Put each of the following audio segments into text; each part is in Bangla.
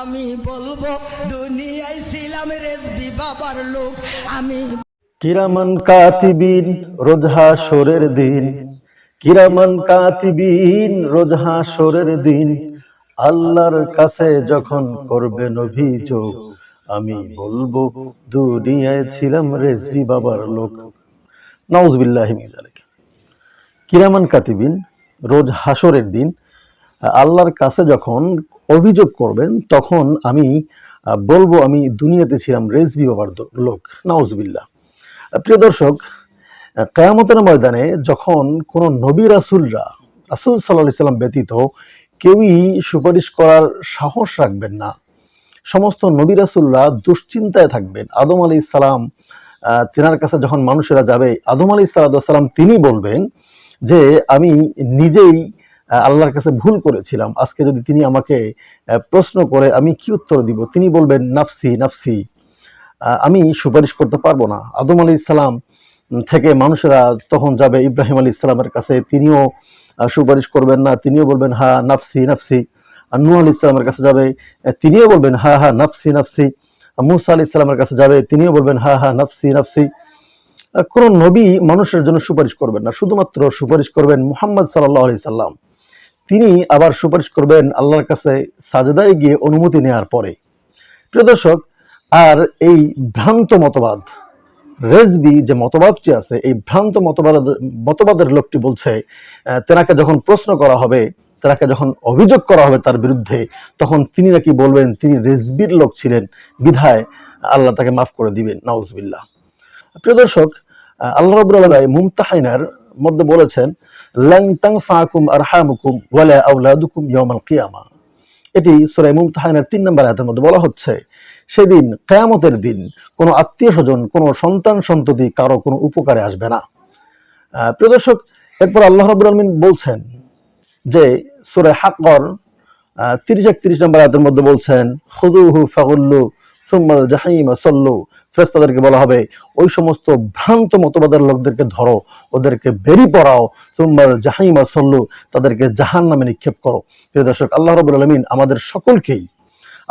আমি বলব, দুনিয়ায় ছিলাম রেসবি বাবার লোক। আমি কিরামান কাতিবিন রোজ হাসরের দিন। কিরামান কাতিবিন রোজ হাসরের দিন। আল্লাহর কাছে যখন করবেন অভিযোগ আমি বলব, দুনিয়ায় ছিলাম রেজবি বাবার লোক। নাউজবিল্লাহি মিন কিরামান কাতিবিন রোজ হাসরের দিন। আল্লাহর কাছে যখন অভিযোগ করবেন, তখন আমি বলব আমি দুনিয়াতে ছিলাম রেজবি বাবার লোক, নাউজবিল্লাহ। প্রিয় দর্শক কেয়ামতের ময়দানে যখন কোনো নবী রাসুলরা, রাসুল সাল্লাহ সাল্লাম ব্যতীত কেউই সুপারিশ করার সাহস রাখবেন না, সমস্ত নবী রাসুলরা দুশ্চিন্তায় থাকবেন। আদম আলী ইসলাম তেনার কাছে যখন মানুষেরা যাবে, আদম আলী সাল্লাম তিনি বলবেন যে, আমি নিজেই আল্লাহর কাছে ভুল করেছিলাম। আজকে যদি তিনি আমাকে প্রশ্ন করে আমি কি উত্তর দিব, তিনি বলবেন, নাফসি নাফসি। আমি সুপারিশ করতে পারব না। আদম আলী ইসলাম থেকে মানুষেরা তখন যাবে ইব্রাহিম আলী ইসলামের কাছে। তিনিও সুপারিশ করবেন না। তিনিও বলবেন, হা, নাফসি নাফসি। নূহ আলী ইসলামের কাছে যাবে। তিনিও বলবেন, হা হা, নাফসি নাফসি। মুসা আলী ইসলামের কাছে যাবে। তিনিও বলবেন, হা হা, নাফসি নাফসি। কোন নবী মানুষের জন্য সুপারিশ করবেন না। শুধুমাত্র সুপারিশ করবেন মুহাম্মদ সাল্লাহ আলি সাল্লাম। তিনি আবার সুপারিশ করবেন আল্লাহর কাছে সাজদায় গিয়ে অনুমতি নেওয়ার পরে। প্রিয় দর্শক, আর এই ভ্রান্ত মতবাদ, রেজবি যে মতবাদটি আছে, এই ভ্রান্ত মতবাদ, মতবাদের লোকটি বলছে তেনাকে যখন প্রশ্ন করা হবে, তেনাকে যখন অভিযোগ করা হবে তার বিরুদ্ধে, তখন তিনি নাকি বলবেন, তিনি রেজবির লোক ছিলেন, বিধায় আল্লাহ তাকে মাফ করে দিবেন, নাউজবিল্লাহ। প্রিয় দর্শক আল্লাহ রাব্বুল আলামিন মুমতাহিনার মধ্যে বলেছেন লাং তানফাকুম আরহামুকুম ওয়ালা আওলাদুকুম ইয়াউমাল কিয়ামা এটি সূরা মুমতাহিনার 3 নম্বর আয়াতের মধ্যে বলা হচ্ছে সেদিন কেয়ামতের দিন কোনো আত্মীয় স্বজন কোনো সন্তান সন্ততি কারও কোনো উপকারে আসবে না। আহ, প্রিয় দর্শক এরপর আল্লাহ রাব্বুল আলামিন বলছেন যে সূরা হাক্কর তিরিশ একত্রিশ নম্বর আয়াতের মধ্যে বলছেন খুদুহু ফাগুল্লু সুম্মাল জাহিমা সল্লু। ফেরেশতাদেরকে বলা হবে, ওই সমস্ত ভ্রান্ত মতবাদের লোকদেরকে ধরো, ওদেরকে বেরি পড়াও সুম্মাল জাহিমা সল্লু, তাদেরকে জাহান নামে নিক্ষেপ করো। প্রিয় দর্শক, আল্লাহ রবুল আলমিন আমাদের সকলকেই,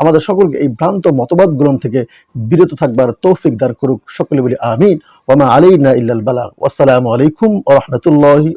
আমাদের সকলকে এই ভ্রান্ত মতবাদ গ্রহণ থেকে বিরত থাকবার তৌফিক দান করুক। সকলে বলি আমিন। ওমা আলাইনা ইল্লাল বালাগ ওয়াসসালামু আলাইকুম ওয়া রাহমাতুল্লাহি